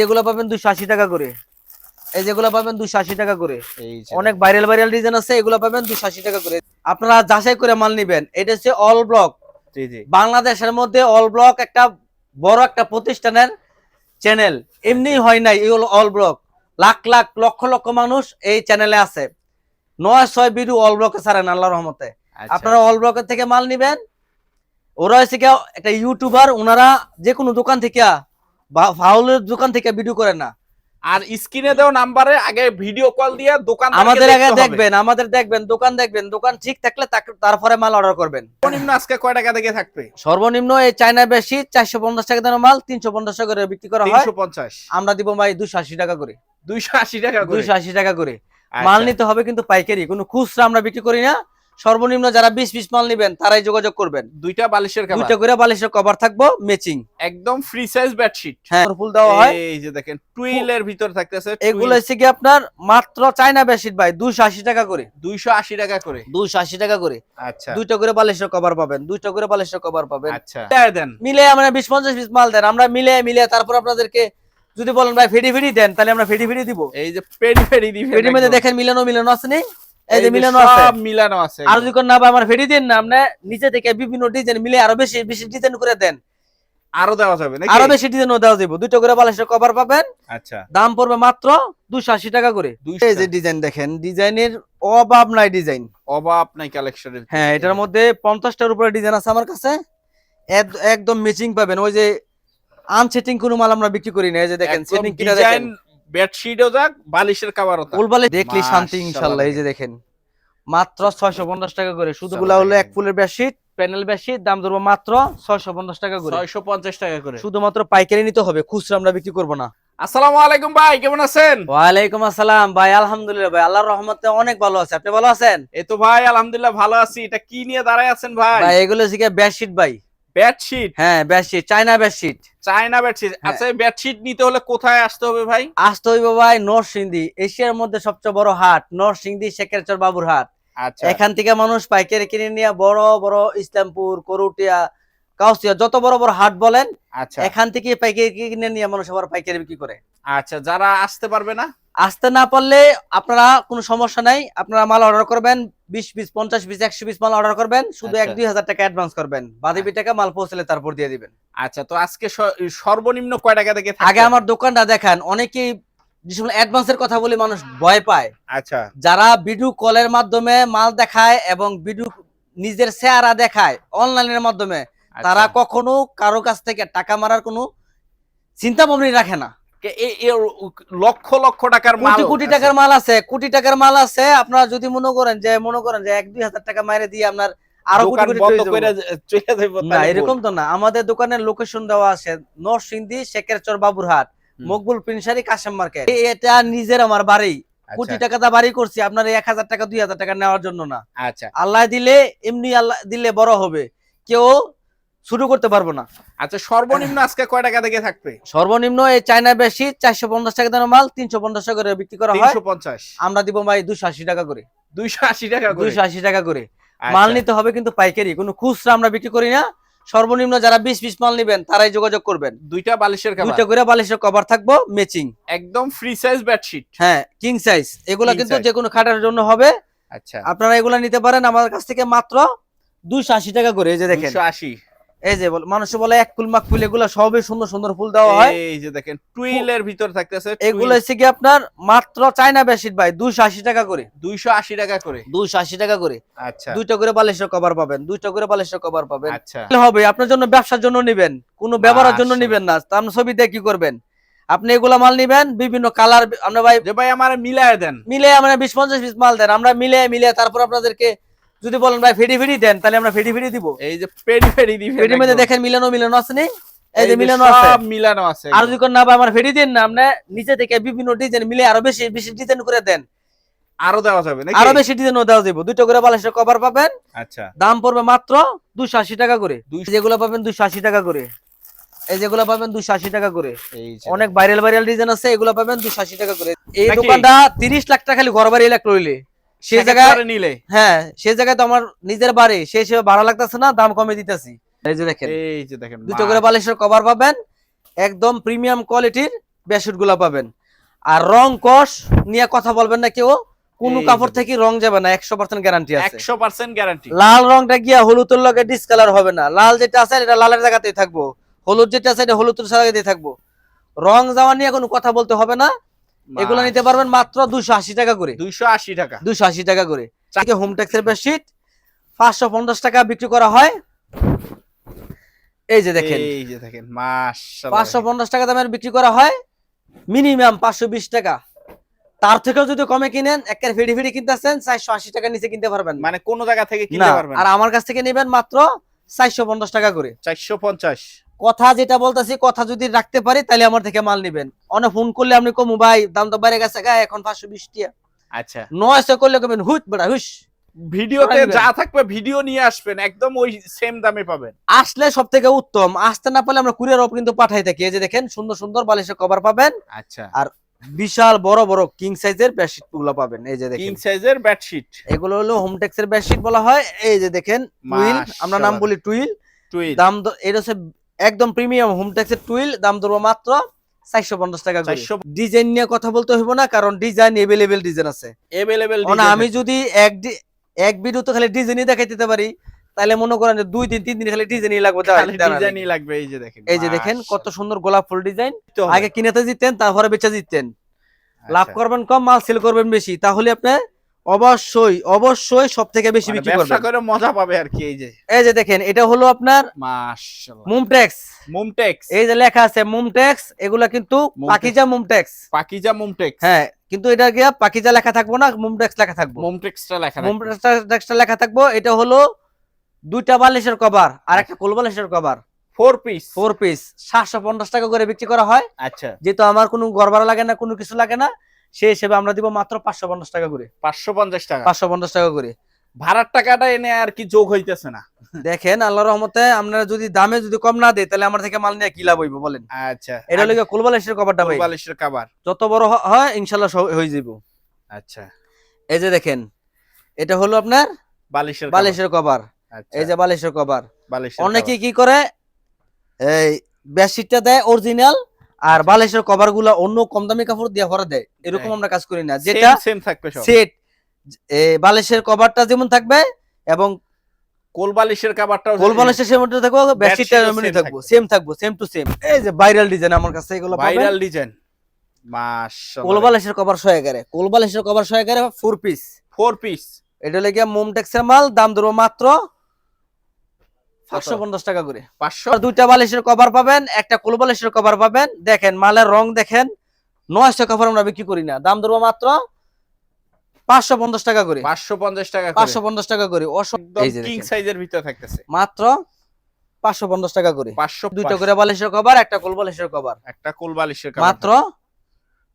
যেগুলো পাবেন দুশো আশি টাকা করে। এই যেগুলো পাবেন দুশো আশি টাকা করে। অনেক ভাইরাল ভাইরাল ডিজাইন আছে এগুলো পাবেন দুশো আশি টাকা করে। আপনারা যাচাই করে মাল নিবেন। এটা হচ্ছে অল ব্লক বাংলাদেশের মধ্যে অল ব্লক একটা বড় একটা প্রতিষ্ঠানের চ্যানেল এমনি হয় নাই এই হলো অল ব্লক লাখ লাখ লক্ষ লক্ষ মানুষ এই চ্যানেলে আছে। নয় ছয় বিডু অল ব্লকে ছাড়েন আল্লাহ রহমতে। আচ্ছা। আপনারা অল ব্লকের থেকে মাল নিবেন। ওরা হচ্ছে কি একটা ইউটিউবার ওনারা যে কোনো দোকান থেকে ফাউলের দোকান থেকে ভিডিও করে না। আর স্ক্রিনে দেওয়া নাম্বারে আগে ভিডিও কল দিয়ে দোকান আমাদের আগে দেখবেন আমাদের দেখবেন দোকান দেখবেন দোকান ঠিক থাকলে তারপরে মাল অর্ডার করবেন। সর্বনিম্ন আজকে কয় টাকা থেকে থাকবে? সর্বনিম্ন এই চায়না বেশি চারশো পঞ্চাশ টাকা দামের মাল তিনশো পঞ্চাশ টাকা করে বিক্রি করা হয়। পঞ্চাশ। আমরা দিব ভাই দুশো আশি টাকা করে। দুইশো আশি টাকা করে? দুইশো আশি টাকা করে। আচ্ছা। মাল নিতে হবে কিন্তু পাইকারি কোনো খুচরা আমরা বিক্রি করি না। সর্বনিম্ন যারা বিশ পিস মাল নিবেন তারাই যোগাযোগ করবেন। দুইটা বালিশের দুইটা করে বালিশের কভার থাকব ম্যাচিং একদম ফ্রি সাইজ বেডশিট হ্যাঁ। ফুল দেওয়া হয়। এই যে দেখেন টুইলের ভিতর থাকতেছে এগুলো হচ্ছে কি আপনার মাত্র চায়না বেশিট ভাই দুশো আশি টাকা করে। দুইশো আশি টাকা করে। দুশো আশি টাকা করে। আচ্ছা। দুইটা করে বালিশের কভার পাবেন দুইটা করে বালিশের কভার পাবেন। আচ্ছা। দেন। মিলে আমরা বিশ পঞ্চাশ পিস মাল দেন আমরা মিলে মিলে তারপর আপনাদেরকে যদি বলেন ভাই ফেডি ফেডি দেন তাহলে আমরা ফেডি ফেডি দিব। এই যে ফেডি পেডি দিবেন ফেডির মধ্যে দেখেন মিলানো মিলানো আছে নি এই এই যে যে মিলানো আছে। সব মিলানো আছে আর যদি কোন না আমার ফেডি দিন না আপনি নিচে থেকে বিভিন্ন ডিজাইন মিলে আরও বেশি বেশি ডিজাইন করে দেন। আরও দেওয়া যাবে নাকি? আরও বেশি ডিজাইন দেওয়া যাবে দুটো করে বালিশের কভার পাবেন। আচ্ছা। দাম পড়বে মাত্র দুশো আশি টাকা করে। 200 এই যে ডিজাইন দেখেন ডিজাইনের অভাব নাই ডিজাইন অভাব নাই কালেকশনের হ্যাঁ এটার মধ্যে পঞ্চাশটার উপরে ডিজাইন আছে আমার কাছে। এক- একদম ম্যাচিং পাবেন। ওই যে আনসেটিং কোনো মাল আমরা বিক্রি করি না। এই যে দেখেন সেটিং কিনা দেখেন। বেডশিটও যাক বালিশের কাভারও থাক ফুলবালে দেখলি শান্তি ইনশাল্লাহ এই যে দেখেন। মাত্র ছয়শো পঞ্চাশ টাকা করে। শুধু গুলা হলো এক ফুলের বেডশিট প্যানেল বেডশিট দাম ধরবো মাত্র ছয়শো পঞ্চাশ টাকা করে। ছয়শো পঞ্চাশ টাকা করে। শুধুমাত্র পাইকারি নিতে হবে খুচরা আমরা বিক্রি করব না। আসসালামু আলাইকুম ভাই কেমন আছেন? ওয়ালাইকুম আসসালাম ভাই আলহামদুলিল্লাহ ভাই আল্লাহর রহমতে অনেক ভালো আছে। আপনি ভালো আছেন? এই তো ভাই আলহামদুলিল্লাহ ভালো আছি। এটা কি নিয়ে দাঁড়ায় আছেন ভাই? ভাই এগুলো শিখে বেডশিট ভাই। বেডশিট? হ্যাঁ bedsheet China bedsheet. China bedsheet হ্যাঁ। আচ্ছা এই বেডশিট নিতে হলে কোথায় আসতে হবে ভাই? আসতে হইব ভাই নরসিংদী এশিয়ার মধ্যে সবচেয়ে বড় হাট নরসিংদী শেখেরচর বাবুর হাট আচ্ছা। এখান থেকে মানুষ পাইকারি কিনে নিয়ে বড় বড় ইসলামপুর করুটিয়া কাউসিয়া যত বড় বড় হাট বলেন আচ্ছা। এখান থেকে পাইকারি কিনে নিয়ে মানুষ আবার পাইকারি বিক্রি করে। আচ্ছা যারা আসতে পারবে না? আসতে না পারলে আপনারা কোনো সমস্যা নাই আপনারা মাল অর্ডার করবেন বিশ পিস পঞ্চাশ পিস একশো পিস মাল অর্ডার করবেন শুধু এক আচ্ছা। দুই হাজার টাকা অ্যাডভান্স করবেন। বাদিবি টাকা মাল পৌঁছলে তারপর দিয়ে দিবেন। আচ্ছা তো আজকে সর্বনিম্ন কয় টাকা থেকে আগে আমার দোকানটা দেখান অনেকেই যে সময় অ্যাডভান্সের কথা বলে মানুষ ভয় পায়। আচ্ছা। যারা ভিডিও কলের মাধ্যমে মাল দেখায় এবং ভিডিও নিজের চেহারা দেখায় অনলাইনের মাধ্যমে আচ্ছা। তারা কখনো কারও কাছ থেকে টাকা মারার কোনো চিন্তা ভাবনা রাখে না। লক্ষ লক্ষ টাকার মাল কোটি কোটি টাকার মাল আছে কোটি টাকার মাল আছে আপনারা যদি মনে করেন যে মনে করেন যে এক দুই হাজার টাকা মাইরে দিয়ে আপনার আরও কোটি কোটি না এরকম তো না। আমাদের দোকানের লোকেশন দেওয়া আছে নরসিংদী শেখেরচর বাবুরহাট মকবুল প্রিন্সারি কাশেম মার্কেট। এটা নিজের আমার বাড়ি। কোটি আচ্ছা, টাকা বাড়ি করছি আপনার এক হাজার টাকা দুই হাজার টাকা নেওয়ার জন্য না। আচ্ছা। আল্লাহ দিলে এমনি আল্লাহ দিলে বড় হবে। কেউ শুরু করতে পারব না। আচ্ছা সর্বনিম্ন আজকে কয় টাকা থেকে থাকবে? সর্বনিম্ন এই চায়না বেশি চারশো পঞ্চাশ টাকা দামের মাল তিনশো পঞ্চাশ টাকা করে বিক্রি করা হয়। পঞ্চাশ। আমরা দিব ভাই দুশো আশি টাকা করে। দুইশো আশি টাকা করে? দুইশো আশি টাকা করে। আচ্ছা, মাল নিতে হবে কিন্তু পাইকারি কোনো খুচরা আমরা বিক্রি করি না। সর্বনিম্ন যারা বিশ পিস মাল নিবেন তারাই যোগাযোগ করবেন। দুইটা বালিশের দুইটা করে বালিশের কভার থাকব ম্যাচিং একদম ফ্রি সাইজ বেডশিট হ্যাঁ কিং সাইজ এগুলা কিন্তু। যে কোনো খাটার জন্য হবে। আচ্ছা। আপনারা এগুলা নিতে পারেন। আমার কাছ থেকে মাত্র দুইশো আশি টাকা করে এই যে দেখেন। আশি। এই যে বল- মানুষে বলে এক ফুল মাক ফুল এগুলা সবই সুন্দর সুন্দর ফুল দেওয়া হয়। এই যে দেখেন টুইলের ভিতর থাকতেছে এগুলো হচ্ছে কি আপনার মাত্র চায়না বেশিট ভাই দুইশো আশি টাকা করে। দুইশো আশি টাকা করে। দুইশো আশি টাকা করে। আচ্ছা। দুইটা করে বালিশের কভার পাবেন দুইটা করে বালিশের কভার পাবেন। আচ্ছা। হবে আপনার জন্য ব্যবসার জন্য নিবেন কোনো ব্যবহারের জন্য মাশাআল্লাহ। নিবেন না। তার ছবি দিয়ে কি করবেন? আপনি এগুলা মাল নিবেন বিভিন্ন কালার আমরা ভাই ভাই আমার মিলায় দেন। মিলে আমরা বিশ পঞ্চাশ পিস মাল দেন আমরা মিলে মিলে তারপর আপনাদেরকে যদি বলেন ভাই ফেডি ফেডি দেন তাহলে আমরা ফেডি ফেডি দিব। এই যে পেডি পেডি দিবেন ফেডির মধ্যে দেখেন মিলানো মিলানো আছে নি? এই যে মিলানো আছে। সব মিলানো আছে। আর যদি কোন না ভাই আমার ফেডি দিন না আপনি নিচে থেকে বিভিন্ন ডিজাইন মিলে আরও বেশি বেশি ডিজাইন করে দেন। আরও দেওয়া যাবে নাকি? আরও বেশি ডিজাইন দেওয়া যাব। দুটো করে বালিশের কভার পাবেন। আচ্ছা। দাম পড়বে মাত্র দুশো আশি টাকা করে। 200 যেগুলো পাবেন দুশো আশি টাকা করে। এই যেগুলো পাবেন দুশো আশি টাকা করে। এই অনেক ভাইরাল ভাইরাল ডিজাইন আছে এগুলো পাবেন দুশো আশি টাকা করে। এই? দোকানটা তিরিশ লাখ টাকা খালি ঘর বাড়ি এলাক রইলে। সেই জায়গায় নিলে। হ্যাঁ সেই জায়গায় তো আমার নিজের বাড়ি সেই হিসেবে ভাড়া লাগতেছে না দাম কমে দিতেছি। এই যে দেখেন। এই যে দেখেন দুটো করে বালিশের কভার পাবেন একদম প্রিমিয়াম কোয়ালিটির বেডশিটগুলা পাবেন। আর রং কষ নিয়ে কথা বলবেন না কেউ কোনো কাপড় থেকে রং যাবে না একশো পার্সেন্ট গ্যারান্টি আছে। একশো পার্সেন্ট গ্যারান্টি লাল রংটা গিয়া হলুদের লগে ডিসকালার হবে না। লাল যেটা আছে এটা লালের জায়গাতেই থাকব। হলুদ যেটা আছে এটা হলুদের জায়গাতেই থাকব। রং যাওয়া নিয়ে কোনো কথা বলতে হবে না। এগুলো নিতে পারবেন মাত্র দুশো আশি টাকা করে। দুইশো আশি টাকা। দুশো আশি টাকা করে। চাকে হোম ট্যাক্সের বেডশিট পাঁচশো পঞ্চাশ টাকা বিক্রি করা হয়। এই যে দেখেন। এই যে দেখেন মাশাআল্লাহ। পাঁচশো পঞ্চাশ টাকা দামের বিক্রি করা হয়। মিনিমাম পাঁচশো বিশ টাকা। তার থেকেও যদি কমে কিনেন একের ফিডি ফিডি কিনতেছেন চারশো আশি টাকা নিচে কিনতে পারবেন। মানে কোন জায়গা থেকে কিনতে পারবেন আর আমার কাছ থেকে নেবেন মাত্র চারশো পঞ্চাশ টাকা করে। চারশো পঞ্চাশ। কথা যেটা বলতেছি কথা যদি রাখতে পারি তাহলে আমার থেকে মাল নিবেন। অনেক ফোন করলে আপনি কমু ভাই দাম তো বাইরে গেছে গা এখন পাঁচশো বিশ টাকা আচ্ছা। নয়শো করলে কবেন হুট বেড়া হুস ভিডিওতে যা থাকবে ভিডিও নিয়ে আসবেন একদম ওই সেম দামে পাবেন। আসলে সব থেকে উত্তম আসতে না পারলে আমরা কুরিয়ার কিন্তু পাঠাই থাকি। এই যে দেখেন সুন্দর সুন্দর বালিশের কভার পাবেন। আচ্ছা। বিশাল বড় বড় কিং সাইজের বেডশিটগুলো পাবেন। এই যে কিং সাইজের বেডশিট এগুলো হলো হোমটেক্স এর বেডশিট বলা হয়। এই যে দেখেন টুইল আমরা নাম বলি টুইল টুইল দাম এটা হচ্ছে একদম প্রিমিয়াম হোমটেক্স এর টুইল দাম ধরবো মাত্র চারশো পঞ্চাশ টাকা ডিজাইন নিয়ে কথা বলতে হইব না কারণ ডিজাইন এভেলেবেল ডিজাইন আছে। এভেলেবেল আমি যদি এক ডি- এক ভিডিওতে খালি ডিজাইনই দেখাই দিতে পারি তাহলে মনে করেন যে দুই দিন তিন দিন খালি ডিজাইনই লাগবে। ডিজাইনই লাগবে এই যে দেখেন। এই যে দেখেন কত সুন্দর গোলাপ ফুল ডিজাইন। আগে কিনেতে জিততেন তারপরে বেচে জিততেন। লাভ আচ্ছা। করবেন কম মাল সেল করবেন বেশি। তাহলে আপনি অবশ্যই অবশ্যই সব থেকে বেশি মানে বিক্রি ব্যবসা করে মজা পাবে আর কি এই যে। এই যে দেখেন এটা হলো আপনার মাশাআল্লাহ। মুমটেক্স মুমটেক্স এই যে লেখা আছে মুমটেক্স এগুলা কিন্তু পাকিজা মুমটেক্স পাকিজা মুমটেক্স হ্যাঁ কিন্তু এটা গিয়া পাকিজা লেখা থাকব না মুমটেক্স লেখা থাকব। মুমটেক্সটা লেখা থাকবে। মুমটেক্সটা লেখা থাকব এটা হলো দুইটা বালিশের কভার আর একটা কোল বালিশের cover. Four piece four piece সাতশো পঞ্চাশ টাকা করে বিক্রি করা হয়। আচ্ছা। যেহেতু আমার কোনো গড়বাড়া লাগে না কোনো কিছু লাগে না সেই হিসেবে আমরা দিব মাত্র পাঁচশো পঞ্চাশ টাকা করে। পাঁচশো পঞ্চাশ টাকা। পাঁচশো পঞ্চাশ টাকা করে। ভাড়ার টাকাটা এনে আর কি যোগ হইতেছে না। দেখেন আল্লাহ রহমতে আপনারা যদি দামে যদি কম না দেয় তাহলে আমার থেকে মাল নিয়ে কি লাভ হইব বলেন? আচ্ছা। এটা কোলবালিশের কভারটা ভাই। যত বড় হয় ইনশাল্লাহ হয়ে যাব আচ্ছা। এই যে দেখেন এটা হলো আপনার বালিশের বালিশের কভার আচ্ছা, এই যে বালিশের কভার বালিশের অনেকে কি করে এই বেডশিটটা দেয় অরিজিনাল আর বালিশের কভারগুলা অন্য কম দামি কাপড় দিয়ে ভরা দেয়। এরকম আমরা কাজ করি না। যেটা সেম থাকবে সব। সেট বালিশের কভারটা যেমন থাকবে এবং কোল বালিশের সেম থাকব বেডশিটটা এমনই থাকব। সেম থাকব সেম টু সেম এই যে ভাইরাল ডিজাইন আমার কাছে এগুলো ভাইরাল ডিজাইন মাশাআল্লাহ। কোল বালিশের কভার কোল বালিশের কভার পিস ফোর পিস এটা লেগে মোমটেক্সের মাল দাম ধরবো মাত্র পাঁচশো পঞ্চাশ টাকা করে। 500 দুইটা বালিশের কভার পাবেন একটা কোল বালিশের কভার পাবেন। দেখেন মালের রং দেখেন নয়শো কভার আমরা বিক্রি করি না। দাম ধরবো মাত্র পাঁচশো পঞ্চাশ টাকা করে। 550 টাকা করে। পাঁচশো পঞ্চাশ টাকা করে। কিং সাইজের ভিতরে থাকতেছে। মাত্র পাঁচশো পঞ্চাশ টাকা করে। 500 দুইটা করে বালিশের কভার একটা কোল বালিশের কভার। একটা কোল বালিশের কাবার মাত্র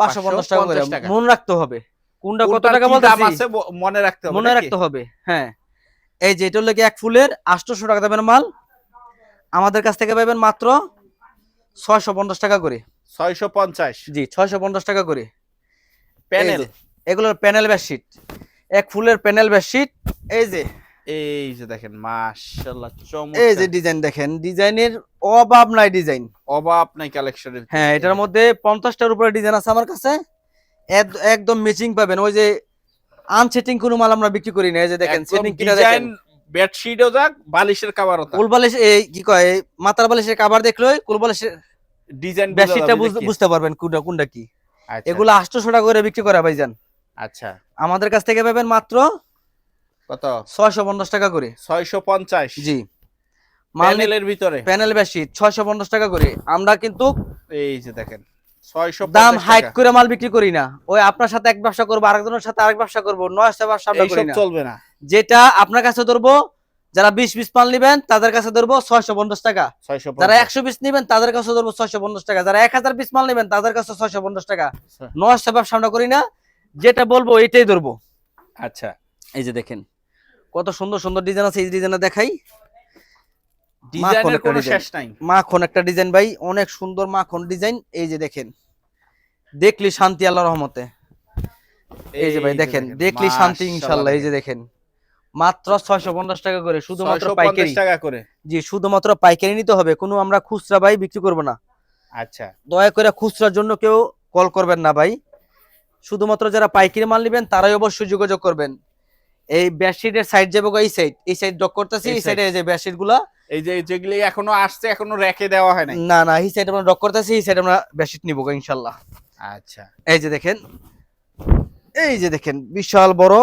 পাঁচশো পঞ্চাশ টাকা করে। 550 মনে রাখতে হবে। কোনটা কত টাকা দাম আছে? মনে রাখতে হবে মনে রাখতে হবে হ্যাঁ। এই যে এটা লেগে এক ফুলের আটশোশো টাকা দামের মাল। আমাদের কাছ থেকে পাবেন মাত্র ছয়শো পঞ্চাশ টাকা করে। 650 জি ছয়শো পঞ্চাশ টাকা করে। প্যানেল। এগুলোর প্যানেল বেডশিট। এক ফুলের প্যানেল বেডশিট। এই যে এই যে দেখেন মাশাআল্লাহ এই যে ডিজাইন দেখেন ডিজাইনের অভাব নাই ডিজাইন। অভাব নাই কালেকশনের। হ্যাঁ এটার মধ্যে পঞ্চাশটার উপরে ডিজাইন আছে আমার কাছে। একদম ম্যাচিং পাবেন। ওই যে আনসেটিং কোনো মাল আমরা বিক্রি করি না এই যে দেখেন সেটিং কিনা দেখেন। বেডশিটও যাক বালিশের কাবারও কুল বালিশ এই কি কয় মাথার বালিশের কাবার দেখলেই কুল বালিশের ডিজাইন বেডশিটটা বুঝতে পারবেন কোনটা কোনটা কি। এগুলো আটশোশো টাকা করে বিক্রি করা ভাইজান। আচ্ছা। আমাদের কাছ থেকে পাবেন মাত্র কত? ছয়শো পঞ্চাশ টাকা করে। 650 জি। প্যানেলের ভিতরে? প্যানেল ছয়শো পঞ্চাশ টাকা করে। আমরা কিন্তু এই যে দেখেন। 650 দাম হাইট টাকা। করে মাল বিক্রি করি না। ওই আপনার সাথে এক ব্যবসা করব আরেকজনের সাথে আরেক ব্যবসা করব নয় ব্যবসা করি না। চলবে না। যেটা আপনার কাছে ধরবো যারা বিশ পিস মাল নিবেন তাদের কাছে ধরবো ছয়শো পঞ্চাশ টাকা। যারা একশো পিস নিবেন তাদের কাছে ধরবো ছয়শো পঞ্চাশ টাকা। যারা এক হাজার পিস মাল নিবেন তাদের কাছে ছয়শো পঞ্চাশ টাকা। আচ্ছা। নয় ব্যবসা আমরা করি না। যেটা বলব এটাই ধরবো। আচ্ছা। এই যে দেখেন কত সুন্দর সুন্দর ডিজাইন আছে এই ডিজাইনটা দেখাই। ডিজাইনের কোনো শেষ নাই। মাখন একটা ডিজাইন ভাই অনেক সুন্দর মাখন ডিজাইন এই যে দেখেন দেখলি শান্তি আল্লাহ রহমতে। এই যে ভাই দেখেন দেখলি শান্তি ইনশাল্লাহ এই যে দেখেন। মাত্র ছয়শো পঞ্চাশ টাকা করে শুধুমাত্র পাইকারি। 650 টাকা করে। জি শুধুমাত্র পাইকারি নিতে হবে কোনো আমরা খুচরা ভাই বিক্রি করব না। আচ্ছা। দয়া করে খুচরার জন্য কেউ কল করবেন না ভাই। শুধুমাত্র যারা পাইকারি মাল নেবেন তারাই অবশ্যই যোগাযোগ করবেন। এই বেডশিটের সাইড যাব এই সাইড এই সাইড ডক করতেছি এই এই সাইডে এই যে বেডশিটগুলা এই যে যেগুলি এখনও আসছে এখনও রেখে দেওয়া হয় না না এই সাইড আমরা ডক করতেছি এই সাইড আমরা বেডশিট নিবো ইনশাল্লাহ। আচ্ছা। এই যে দেখেন এই যে দেখেন বিশাল বড়।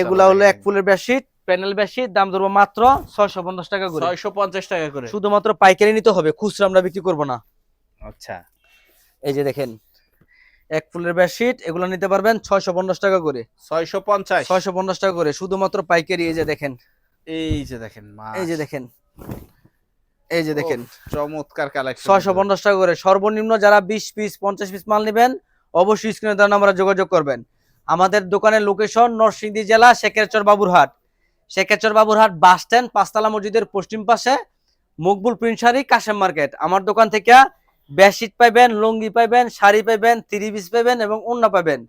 এগুলা হলো এক ফুলের বেডশিট প্যানেল বেডশিট দাম ধরবো মাত্র ছয়শো পঞ্চাশ টাকা করে। 650 টাকা করে। শুধুমাত্র পাইকারি নিতে হবে খুচরা আমরা বিক্রি করব না। আচ্ছা। এই যে দেখেন এক ফুলের বেডশিট এগুলো নিতে পারবেন ছয়শো পঞ্চাশ টাকা করে। 650 ছয়শো পঞ্চাশ টাকা করে শুধুমাত্র পাইকারি এই যে দেখেন। এই যে দেখেন এই যে দেখেন এই যে দেখেন চমৎকার কালেকশন ছয়শো পঞ্চাশ টাকা করে। সর্বনিম্ন যারা বিশ পিস পঞ্চাশ পিস মাল নেবেন অবশ্যই স্ক্রিনে দেওয়া নাম্বারে যোগাযোগ করবেন। আমাদের দোকানের লোকেশন নরসিংদী জেলা শেখেরচর বাবুরহাট। শেখেরচর বাবুরহাট বাস স্ট্যান্ড পাঁচতলা মসজিদের পশ্চিম পাশে মকবুল প্রিন্সারি কাশেম মার্কেট। আমার দোকান থেকে বেডশিট পাইবেন লুঙ্গি পাইবেন শাড়ি পাইবেন থ্রি পিস পাইবেন এবং অন্য পাইবেন।